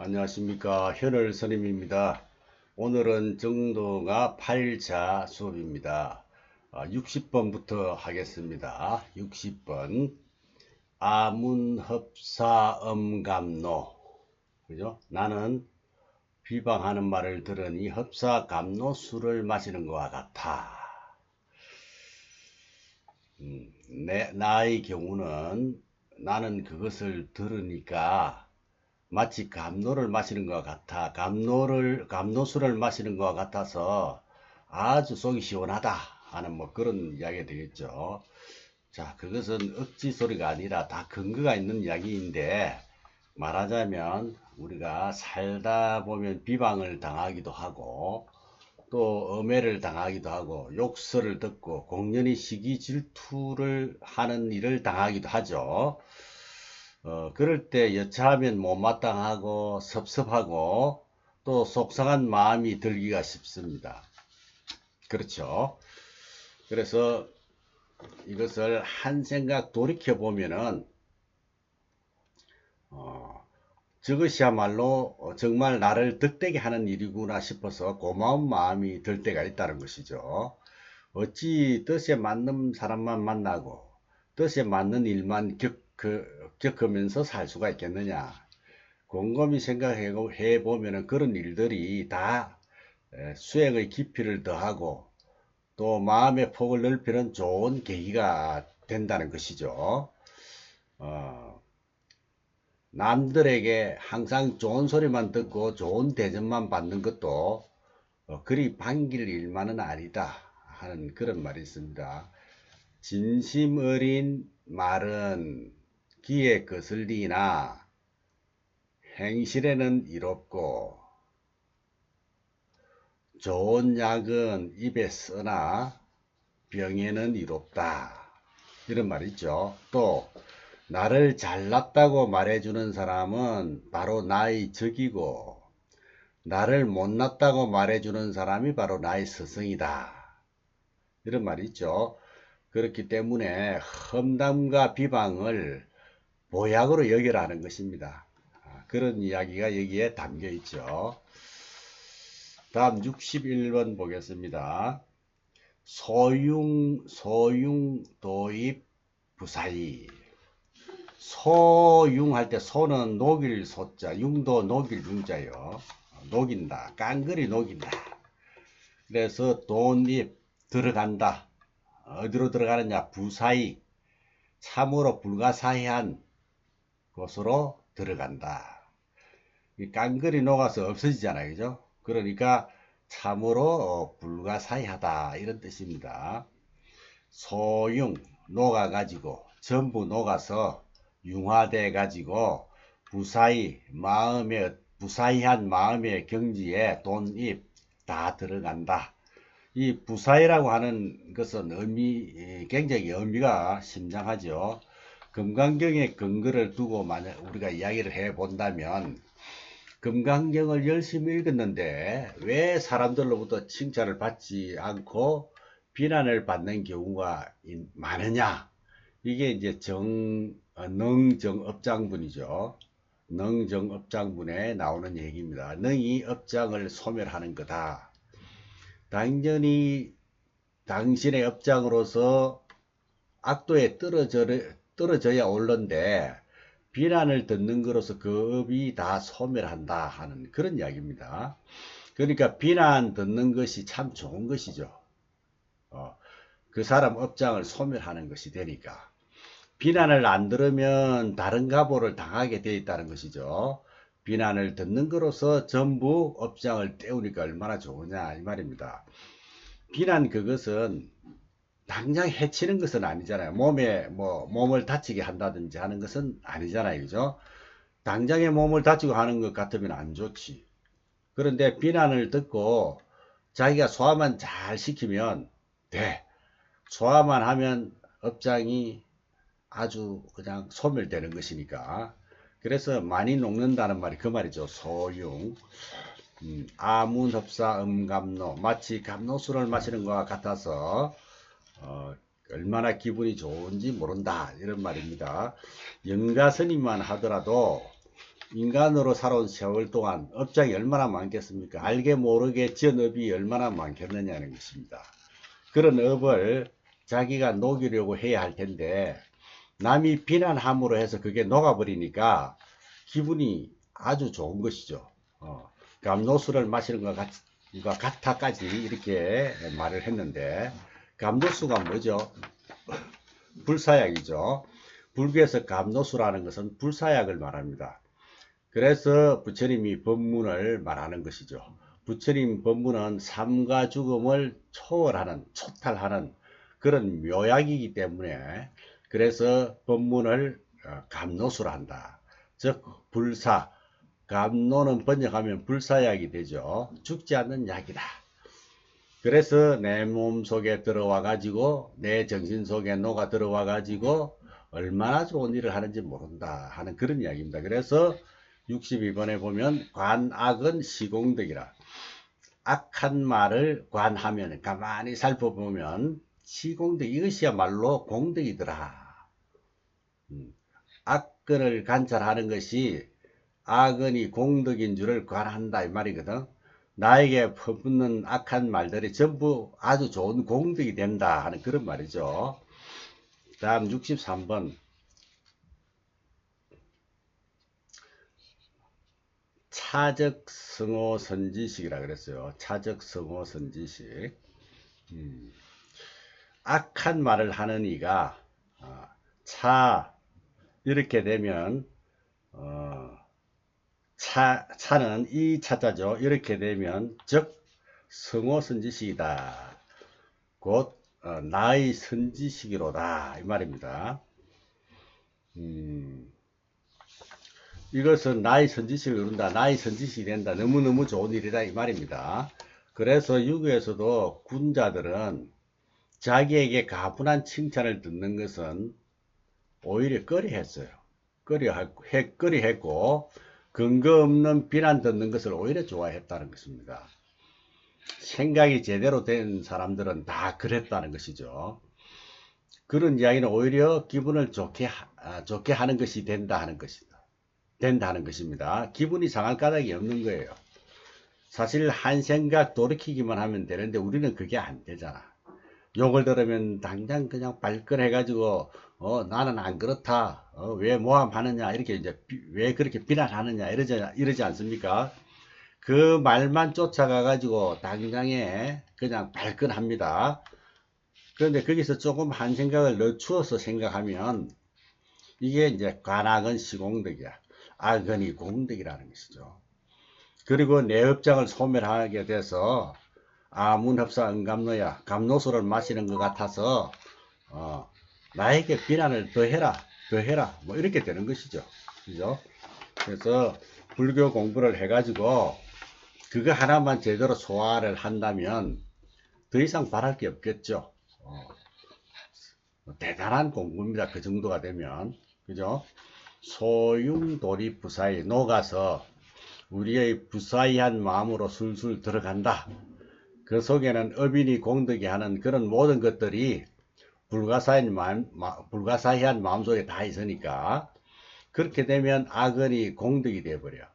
안녕하십니까 현을 선임입니다. 오늘은 정도가 8차 수업입니다. 60번부터 하겠습니다. 60번 아문흡사음감노 그죠? 나는 비방하는 말을 들으니 흡사감노 술을 마시는 것과 같아. 음, 내, 나의 경우는 나는 그것을 들으니까 마치 감로를 마시는 것 같아. 감로를, 감로술을 마시는 것 같아서 아주 속이 시원하다 하는 뭐 그런 이야기가 되겠죠. 자, 그것은 억지 소리가 아니라 다 근거가 있는 이야기인데 말하자면 우리가 살다 보면 비방을 당하기도 하고 또 엄해를 당하기도 하고 욕설을 듣고 공연히 시기 질투를 하는 일을 당하기도 하죠. 어, 그럴 때 여차하면 못마땅하고 섭섭하고 또 속상한 마음이 들기가 쉽습니다. 그렇죠. 그래서 이것을 한 생각 돌이켜 보면은 어, 저것이야말로 정말 나를 득되게 하는 일이구나 싶어서 고마운 마음이 들 때가 있다는 것이죠. 어찌 뜻에 맞는 사람만 만나고 뜻에 맞는 일만 겪, 그, 겪으면서 살 수가 있겠느냐. 곰곰이 생각해 보면 그런 일들이 다 수행의 깊이를 더하고 또 마음의 폭을 넓히는 좋은 계기가 된다는 것이죠. 어, 남들에게 항상 좋은 소리만 듣고 좋은 대접만 받는 것도 어, 그리 반길 일만은 아니다 하는 그런 말이 있습니다. 진심 어린 말은 귀에 거슬리나 행실에는 이롭고 좋은 약은 입에 쓰나 병에는 이롭다 이런 말 있죠. 또 나를 잘났다고 말해주는 사람은 바로 나의 적이고 나를 못났다고 말해주는 사람이 바로 나의 스승이다. 이런 말이 있죠. 그렇기 때문에 험담과 비방을 보약으로 여겨라는 것입니다. 아, 그런 이야기가 여기에 담겨 있죠. 다음 61번 보겠습니다. 소융, 소융 도입 부사이. 소융 할 때 소는 녹일 소자, 융도 녹일 융자요. 녹인다. 깡그리 녹인다. 그래서 돈입 들어간다. 어디로 들어가느냐? 부사이. 참으로 불가사의한 곳으로 들어간다. 이 깡그리 녹아서 없어지잖아요. 그죠? 그러니까 참으로 불가사의하다. 이런 뜻입니다. 소융, 녹아가지고, 전부 녹아서 융화돼 가지고 부사이 마음의 부사이한 마음의 경지에 돈입 다 들어간다. 이 부사이라고 하는 것은 의미 굉장히 의미가 심장하죠. 금강경의 근거를 두고 만약 우리가 이야기를 해 본다면 금강경을 열심히 읽었는데 왜 사람들로부터 칭찬을 받지 않고 비난을 받는 경우가 많으냐? 이게 이제 정 어, 능정업장분이죠. 능정업장분에 나오는 얘기입니다. 능이 업장을 소멸하는 거다. 당연히 당신의 업장으로서 악도에 떨어져, 떨어져야 옳는데 비난을 듣는 것으로서 그 업이 다 소멸한다 하는 그런 이야기입니다. 그러니까 비난 듣는 것이 참 좋은 것이죠. 어, 그 사람 업장을 소멸하는 것이 되니까. 비난을 안 들으면 다른 가보를 당하게 되어 있다는 것이죠. 비난을 듣는 거로서 전부 업장을 떼우니까 얼마나 좋으냐 이 말입니다. 비난 그것은 당장 해치는 것은 아니잖아요. 몸에 뭐 몸을 다치게 한다든지 하는 것은 아니잖아요. 그죠? 당장에 몸을 다치고 하는 것 같으면 안 좋지. 그런데 비난을 듣고 자기가 소화만 잘 시키면 돼. 소화만 하면 업장이 아주 그냥 소멸되는 것이니까 그래서 많이 녹는다는 말이 그 말이죠 소융 음, 아문흡사 음감노 마치 감노술을 마시는 것과 같아서 어, 얼마나 기분이 좋은지 모른다 이런 말입니다 영가스님만 하더라도 인간으로 살아온 세월 동안 업장이 얼마나 많겠습니까? 알게 모르게 지은 업이 얼마나 많겠느냐는 것입니다. 그런 업을 자기가 녹이려고 해야 할 텐데 남이 비난함으로 해서 그게 녹아버리니까 기분이 아주 좋은 것이죠. 어, 감노수를 마시는 것 같, 것 같아까지 이렇게 말을 했는데 감노수가 뭐죠? 불사약이죠. 불교에서 감노수라는 것은 불사약을 말합니다. 그래서 부처님이 법문을 말하는 것이죠. 부처님 법문은 삶과 죽음을 초월하는, 초탈하는 그런 묘약이기 때문에 그래서 법문을 어, 감노수로 한다. 즉 불사, 감노는 번역하면 불사약이 되죠. 죽지 않는 약이다. 그래서 내 몸 속에 들어와 가지고 내 정신 속에 녹아 들어와 가지고 얼마나 좋은 일을 하는지 모른다 하는 그런 이야기입니다. 그래서 62번에 보면 관악은 시공덕이라 악한 말을 관하면 가만히 살펴보면 시공덕 이것이야말로 공덕이더라. 음, 악근을 관찰하는 것이 악은이 공덕인 줄을 관한다 이 말이거든. 나에게 퍼붓는 악한 말들이 전부 아주 좋은 공덕이 된다 하는 그런 말이죠. 다음 63번 차적 성호 선지식이라 그랬어요. 차적 성호 선지식. 음, 악한 말을 하는 이가 어, 차 이렇게 되면 어, 차, 차는 이 차자죠. 이렇게 되면 즉 성호 선지식이다. 곧 어, 나의 선지식이로다 이 말입니다. 음, 이것은 나의 선지식을 이룬다. 나의 선지식이 된다. 너무너무 좋은 일이다 이 말입니다. 그래서 유교에서도 군자들은 자기에게 가분한 칭찬을 듣는 것은 오히려 꺼려했어요. 꺼려했, 꺼려했고 근거 없는 비난 듣는 것을 오히려 좋아했다는 것입니다. 생각이 제대로 된 사람들은 다 그랬다는 것이죠. 그런 이야기는 오히려 기분을 좋게, 하- 아, 좋게 하는 것이 된다 하는 것이다. 된다는 것입니다. 기분이 상할 까닭이 없는 거예요. 사실 한 생각 돌이키기만 하면 되는데 우리는 그게 안 되잖아. 욕을 들으면 당장 그냥 발끈해가지고 어 나는 안 그렇다. 어, 왜 모함하느냐 이렇게 이제 비- 왜 그렇게 비난하느냐 이러지 이러지 않습니까? 그 말만 쫓아가 가지고 당장에 그냥 발끈합니다. 그런데 거기서 조금 한 생각을 늦추어서 생각하면 이게 이제 관악은 시공덕이야. 악은이 공덕이라는 것이죠. 그리고 내 업장을 소멸하게 돼서 아문합사 은감노야 감노수를 마시는 것 같아서 어, 나에게 비난을 더해라 더해라 뭐 이렇게 되는 것이죠. 그죠? 그래서 불교 공부를 해가지고 그거 하나만 제대로 소화를 한다면 더 이상 바랄 게 없겠죠. 어, 대단한 공부입니다. 그 정도가 되면 그죠? 소용돌이 부사에 녹아서 우리의 부사이한 마음으로 술술 들어간다. 그 속에는 어빈이 공덕이 하는 그런 모든 것들이 불가사인 마음, 마- 불가사의한 마음속에 다 있으니까 그렇게 되면 악은이 공덕이 되어버려.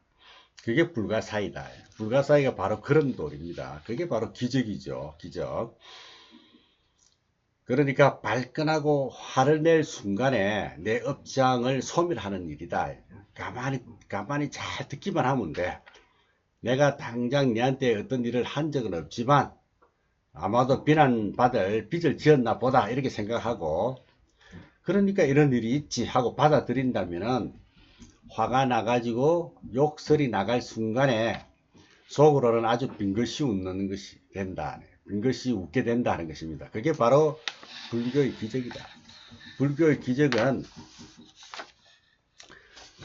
그게 불가사이다. 불가사이가 바로 그런 돌입니다. 그게 바로 기적이죠. 기적. 그러니까 발끈하고 화를 낼 순간에 내 업장을 소멸하는 일이다. 가만히, 가만히 잘 듣기만 하면 돼. 내가 당장 내한테 어떤 일을 한 적은 없지만 아마도 비난받을 빚을 지었나 보다 이렇게 생각하고 그러니까 이런 일이 있지 하고 받아들인다면은 화가 나가지고 욕설이 나갈 순간에 속으로는 아주 빙글씨 웃는 것이 된다. 빙글씨 웃게 된다는 것입니다. 그게 바로 불교의 기적이다. 불교의 기적은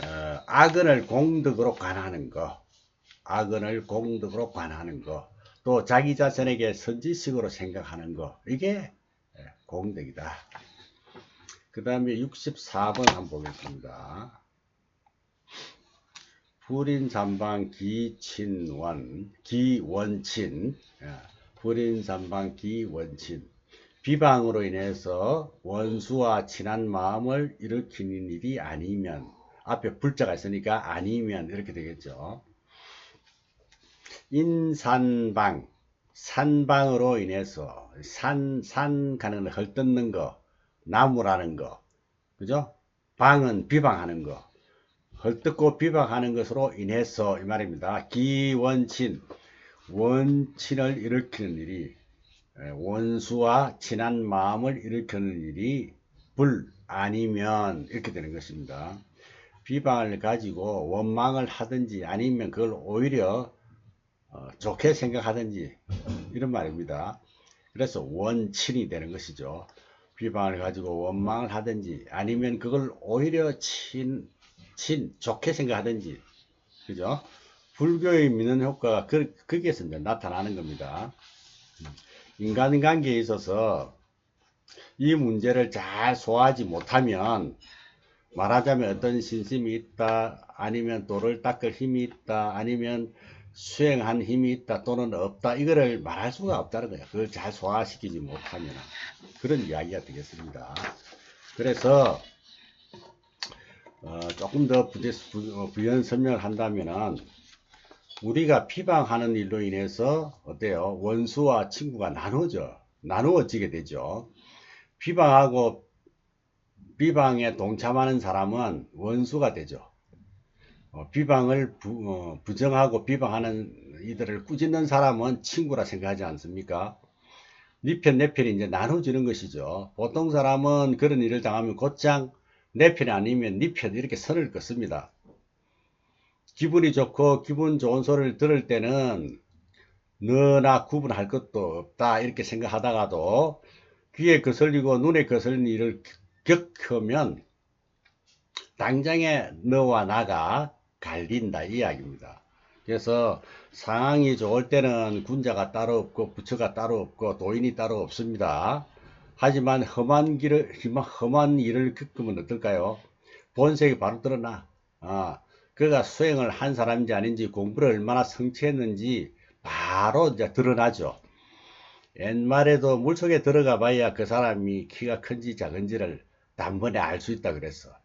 어, 악은을 공덕으로 관하는 거, 악은을 공덕으로 관하는 거, 또 자기 자신에게 선지식으로 생각하는 거, 이게 예, 공덕이다. 그 다음에 64번 한번 보겠습니다. 불인삼방 기친원, 기원친, 예, 불인삼방 기원친. 비방으로 인해서 원수와 친한 마음을 일으키는 일이 아니면, 앞에 불자가 있으니까 아니면 이렇게 되겠죠. 인산방 산방으로 인해서 산, 산 가는 거, 헐뜯는 거, 나무라는 거, 그죠? 방은 비방하는 거, 헐뜯고 비방하는 것으로 인해서 이 말입니다. 기원친, 원친을 일으키는 일이, 에, 원수와 친한 마음을 일으키는 일이 불 아니면 이렇게 되는 것입니다. 비방을 가지고 원망을 하든지 아니면 그걸 오히려 어, 좋게 생각하든지 이런 말입니다. 그래서 원친이 되는 것이죠. 비방을 가지고 원망을 하든지 아니면 그걸 오히려 친, 친, 좋게 생각하든지 그죠? 불교의 믿는 효과가 그, 거기에서 이제 나타나는 겁니다. 인간관계에 있어서 이 문제를 잘 소화하지 못하면 말하자면 어떤 신심이 있다 아니면 돌을 닦을 힘이 있다 아니면 수행한 힘이 있다 또는 없다 이거를 말할 수가 없다는 거예요. 그걸 잘 소화시키지 못하면 그런 이야기가 되겠습니다. 그래서 어, 조금 더 부재, 부, 부연 설명을 한다면은 우리가 비방하는 일로 인해서 어때요? 원수와 친구가 나누어져 나누어지게 되죠. 비방하고 비방에 동참하는 사람은 원수가 되죠. 어, 비방을 부, 어, 정하고 비방하는 이들을 꾸짖는 사람은 친구라 생각하지 않습니까? 니편 내 편이 이제 나눠지는 것이죠. 보통 사람은 그런 일을 당하면 곧장 내 편이 아니면 니편 이렇게 선을 긋습니다. 기분이 좋고 기분 좋은 소리를 들을 때는 너나 구분할 것도 없다 이렇게 생각하다가도 귀에 거슬리고 눈에 거슬리는 일을 겪으면 당장에 너와 나가 갈린다 이 이야기입니다. 그래서 상황이 좋을 때는 군자가 따로 없고 부처가 따로 없고 도인이 따로 없습니다. 하지만 험한 길을 험한 일을 겪으면 어떨까요? 본색이 바로 드러나. 아, 그가 수행을 한 사람인지 아닌지 공부를 얼마나 성취했는지 바로 이제 드러나죠. 옛말에도 물속에 들어가 봐야 그 사람이 키가 큰지 작은지를 단번에 알 수 있다 그랬어.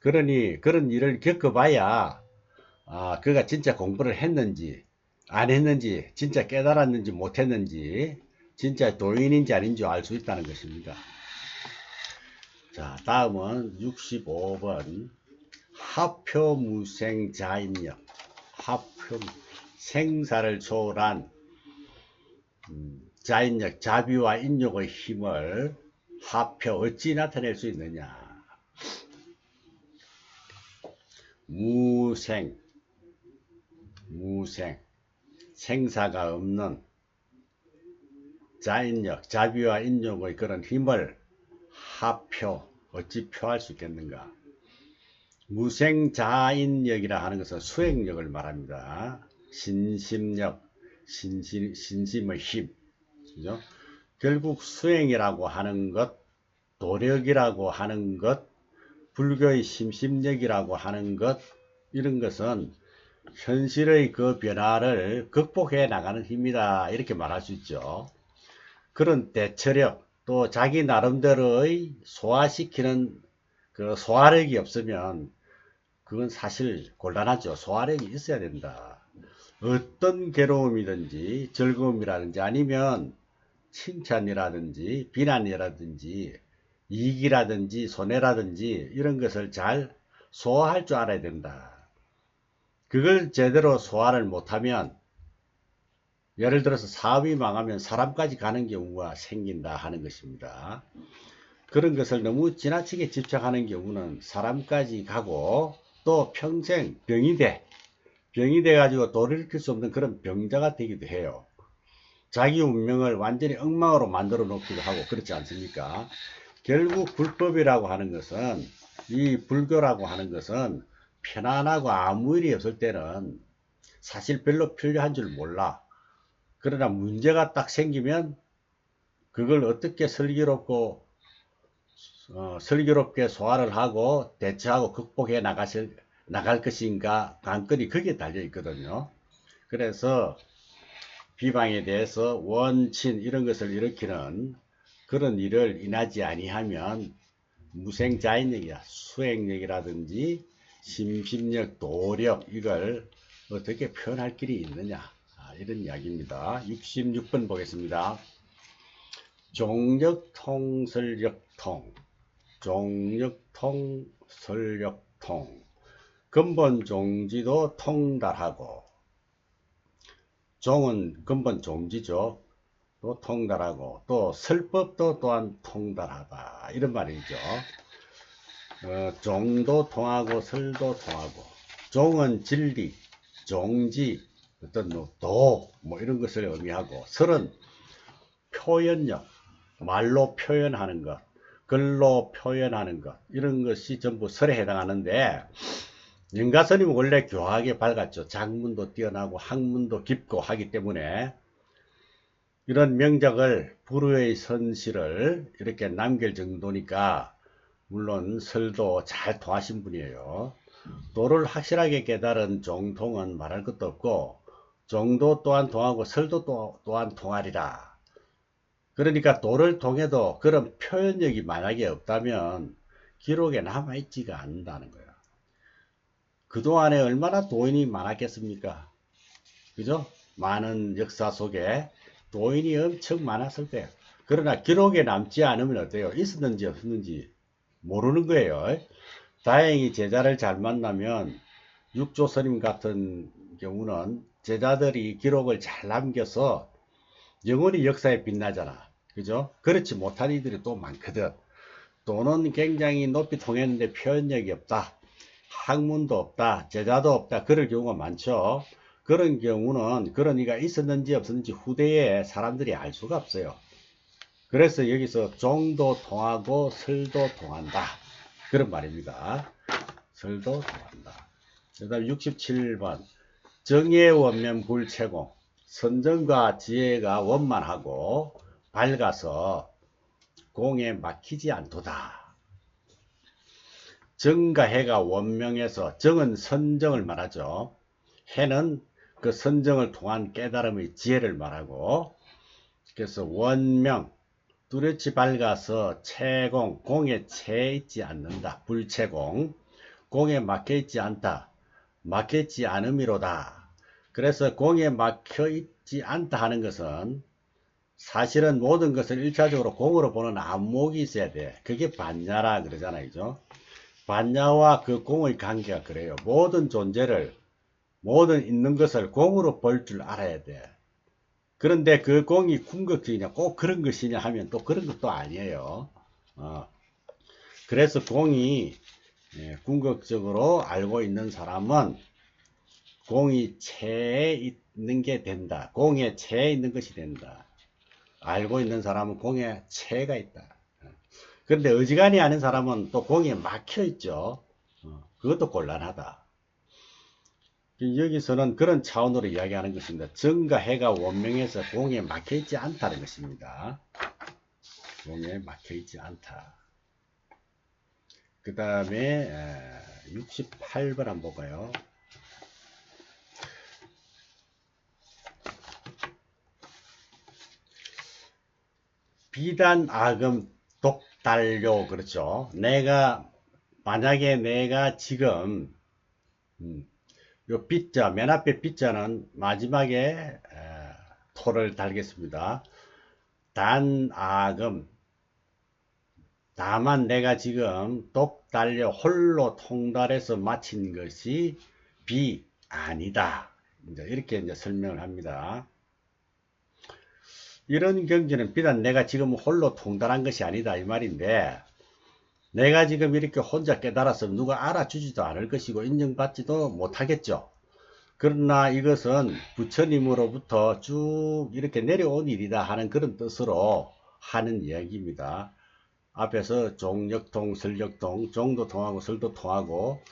그러니 그런 일을 겪어봐야 아, 그가 진짜 공부를 했는지 안 했는지 진짜 깨달았는지 못했는지 진짜 도인인지 아닌지 알 수 있다는 것입니다. 자 다음은 65번. 하표무생자인력 하표 생사를 초월한 음, 자인력 자비와 인욕의 힘을 하표 어찌 나타낼 수 있느냐 무생 무생. 생사가 없는 자인력 자비와 인욕의 그런 힘을 하표 어찌 표할 수 있겠는가? 무생자인력이라 하는 것은 수행력을 말합니다. 신심력 신심, 신심의 힘. 그죠? 결국 수행이라고 하는 것, 도력이라고 하는 것, 불교의 심심력이라고 하는 것, 이런 것은 현실의 그 변화를 극복해 나가는 힘이다. 이렇게 말할 수 있죠. 그런 대처력, 또 자기 나름대로의 소화시키는 그 소화력이 없으면 그건 사실 곤란하죠. 소화력이 있어야 된다. 어떤 괴로움이든지 즐거움이라든지 아니면 칭찬이라든지 비난이라든지 이익이라든지 손해라든지 이런 것을 잘 소화할 줄 알아야 된다. 그걸 제대로 소화를 못하면 예를 들어서 사업이 망하면 사람까지 가는 경우가 생긴다 하는 것입니다. 그런 것을 너무 지나치게 집착하는 경우는 사람까지 가고 또 평생 병이 돼 병이 돼 가지고 돌이킬 수 없는 그런 병자가 되기도 해요. 자기 운명을 완전히 엉망으로 만들어 놓기도 하고 그렇지 않습니까? 결국 불법이라고 하는 것은 이 불교라고 하는 것은 편안하고 아무 일이 없을 때는 사실 별로 필요한 줄 몰라. 그러나 문제가 딱 생기면 그걸 어떻게 슬기롭고 어, 슬기롭게 소화를 하고 대처하고 극복해 나가실, 나갈 것인가 관건이 거기에 달려 있거든요. 그래서 비방에 대해서 원친 이런 것을 일으키는 그런 일을 인하지 아니하면 무생자인력이야 수행력이라든지 심심력, 도력 이걸 어떻게 표현할 길이 있느냐 아, 이런 이야기입니다. 66번 보겠습니다. 종력통, 설력통, 종력통, 설력통 근본 종지도 통달하고 종은 근본 종지죠. 또 통달하고 또 설법도 또한 통달하다 이런 말이죠. 어, 종도 통하고 설도 통하고 종은 진리, 종지, 어떤 뭐 도, 뭐 이런 것을 의미하고 설은 표현력, 말로 표현하는 것, 글로 표현하는 것 이런 것이 전부 설에 해당하는데 영가스님은 원래 교학에 밝았죠. 작문도 뛰어나고 학문도 깊고 하기 때문에 이런 명작을 불후의 선시를 이렇게 남길 정도니까 물론 설도 잘 통하신 분이에요. 도를 확실하게 깨달은 종통은 말할 것도 없고 종도 또한 통하고 설도 또, 또한 통하리라. 그러니까 도를 통해도 그런 표현력이 만약에 없다면 기록에 남아있지가 않는다는 거예요. 그동안에 얼마나 도인이 많았겠습니까? 그죠? 많은 역사 속에 도인이 엄청 많았을 거예요. 그러나 기록에 남지 않으면 어때요? 있었는지 없었는지 모르는 거예요. 다행히 제자를 잘 만나면 육조 스님 같은 경우는 제자들이 기록을 잘 남겨서 영원히 역사에 빛나잖아. 그죠? 그렇지 못한 이들이 또 많거든. 또는 굉장히 높이 통했는데 표현력이 없다. 학문도 없다. 제자도 없다. 그럴 경우가 많죠. 그런 경우는 그런 이가 있었는지 없었는지 후대에 사람들이 알 수가 없어요. 그래서 여기서 종도 통하고 설도 통한다. 그런 말입니다. 설도 통한다. 그 다음 67번 정의 원면 불체공 선정과 지혜가 원만하고 밝아서 공에 막히지 않도다. 정과 해가 원명에서 정은 선정을 말하죠. 해는 그 선정을 통한 깨달음의 지혜를 말하고 그래서 원명 뚜렷이 밝아서 채공 공에 채 있지 않는다. 불채공 공에 막혀 있지 않다. 막혀 있지 않음이로다. 그래서 공에 막혀 있지 않다 하는 것은 사실은 모든 것을 일차적으로 공으로 보는 안목이 있어야 돼. 그게 반야라 그러잖아요. 그죠? 반야와 그 공의 관계가 그래요. 모든 존재를, 모든 있는 것을 공으로 볼 줄 알아야 돼. 그런데 그 공이 궁극적이냐, 꼭 그런 것이냐 하면 또 그런 것도 아니에요. 어. 그래서 공이 예, 궁극적으로 알고 있는 사람은 공이 체에 있는 게 된다. 공에 체에 있는 것이 된다. 알고 있는 사람은 공에 체가 있다. 그런데 어지간히 아는 사람은 또 공에 막혀 있죠. 어, 그것도 곤란하다. 여기서는 그런 차원으로 이야기하는 것입니다. 정과 해가 원명에서 공에 막혀 있지 않다는 것입니다. 공에 막혀 있지 않다. 그 다음에 68번 한번 볼까요? 비단 악음 독달료 그렇죠. 내가 만약에 내가 지금 음, 요 빗자 맨 앞에 빗자는 마지막에 에, 토를 달겠습니다. 단악음 다만 내가 지금 독 달려 홀로 통달해서 마친 것이 비 아니다. 이제 이렇게 이제 설명을 합니다. 이런 경지는 비단 내가 지금 홀로 통달한 것이 아니다 이 말인데 내가 지금 이렇게 혼자 깨달아서 누가 알아주지도 않을 것이고 인정받지도 못하겠죠. 그러나 이것은 부처님으로부터 쭉 이렇게 내려온 일이다 하는 그런 뜻으로 하는 이야기입니다. 앞에서 종력통, 설력통, 종도 통하고 설도 통하고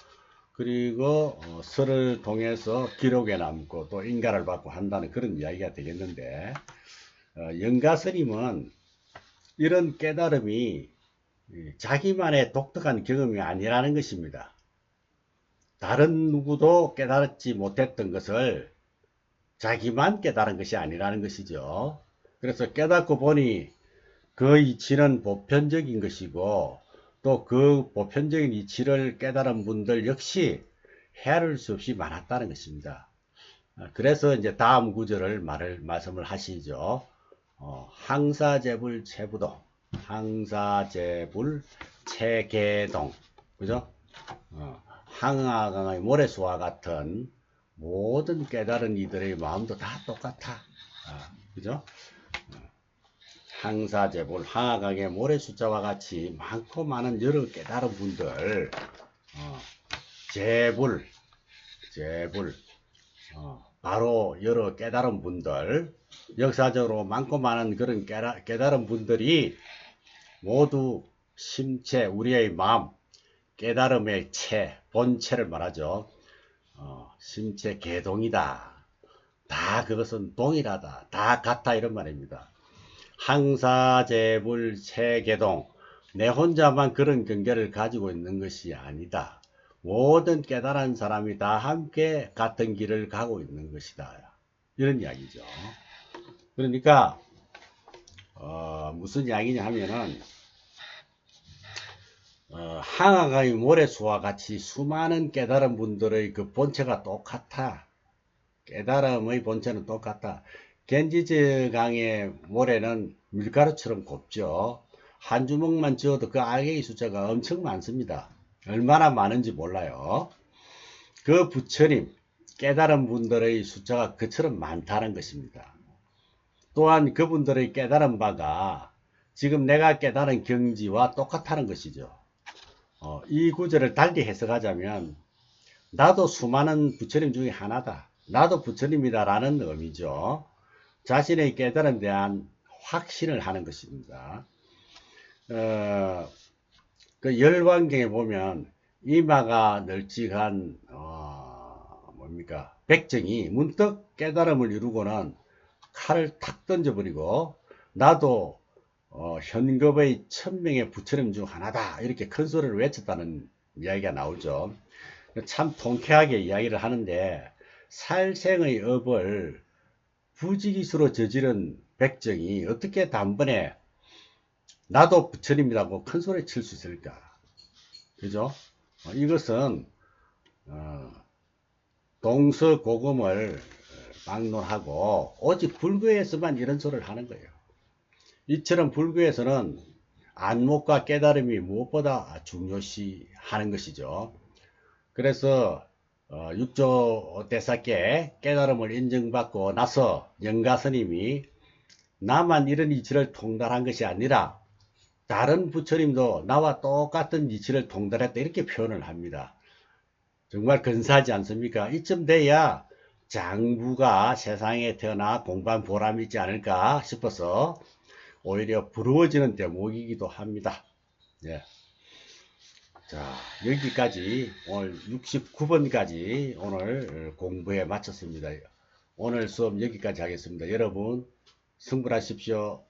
그리고 어, 설을 통해서 기록에 남고 또 인가를 받고 한다는 그런 이야기가 되겠는데 어, 영가스님은 이런 깨달음이 자기만의 독특한 경험이 아니라는 것입니다. 다른 누구도 깨달지 못했던 것을 자기만 깨달은 것이 아니라는 것이죠. 그래서 깨닫고 보니 그 이치는 보편적인 것이고 또 그 보편적인 이치를 깨달은 분들 역시 헤아릴 수 없이 많았다는 것입니다. 아, 그래서 이제 다음 구절을 말을 말씀을 하시죠. 어, 항사제불 체부동, 항사제불 체계동, 그죠? 어, 항아강의 모래수와 같은 모든 깨달은 이들의 마음도 다 똑같아. 아, 그죠? 어, 항사제불, 항아강의 모래숫자와 같이 많고 많은 여러 깨달은 분들, 어, 제불, 제불, 어, 바로 여러 깨달은 분들, 역사적으로 많고 많은 그런 깨라, 깨달은 분들이 모두 심체, 우리의 마음, 깨달음의 체, 본체를 말하죠. 어, 심체 개동이다. 다 그것은 동일하다. 다 같다. 이런 말입니다. 항사제불 체개동. 내 혼자만 그런 경계를 가지고 있는 것이 아니다. 모든 깨달은 사람이 다 함께 같은 길을 가고 있는 것이다. 이런 이야기죠. 그러니까 어, 무슨 이야기냐 하면은 어, 항아가의 모래수와 같이 수많은 깨달은 분들의 그 본체가 똑같아. 깨달음의 본체는 똑같다. 겐지즈 강의 모래는 밀가루처럼 곱죠. 한 주먹만 쥐어도 그 알갱이 숫자가 엄청 많습니다. 얼마나 많은지 몰라요. 그 부처님, 깨달은 분들의 숫자가 그처럼 많다는 것입니다. 또한 그분들의 깨달은 바가 지금 내가 깨달은 경지와 똑같다는 것이죠. 어, 이 구절을 달리 해석하자면 나도 수많은 부처님 중에 하나다. 나도 부처님이다 라는 의미죠. 자신의 깨달음에 대한 확신을 하는 것입니다. 어, 그 열왕경에 보면 이마가 널찍한 어, 뭡니까 백정이 문득 깨달음을 이루고는 칼을 탁 던져버리고 나도 어, 현급의 천명의 부처님 중 하나다 이렇게 큰 소리를 외쳤다는 이야기가 나오죠. 참 통쾌하게 이야기를 하는데 살생의 업을 부지기수로 저지른 백정이 어떻게 단번에 나도 부처님이라고 큰 소리 칠 수 있을까? 그죠? 어, 이것은 어, 동서고금을 막론하고 오직 불교에서만 이런 소리를 하는 거예요. 이처럼 불교에서는 안목과 깨달음이 무엇보다 중요시 하는 것이죠. 그래서 어, 육조 대사께 깨달음을 인정받고 나서 영가스님이 나만 이런 이치를 통달한 것이 아니라 다른 부처님도 나와 똑같은 이치를 통달했다 이렇게 표현을 합니다. 정말 근사하지 않습니까? 이쯤 돼야 장부가 세상에 태어나 공부한 보람이 있지 않을까 싶어서 오히려 부러워지는 대목이기도 합니다. 예. 자, 여기까지 오늘 69번까지 오늘 공부해 마쳤습니다. 오늘 수업 여기까지 하겠습니다. 여러분 승부하십시오.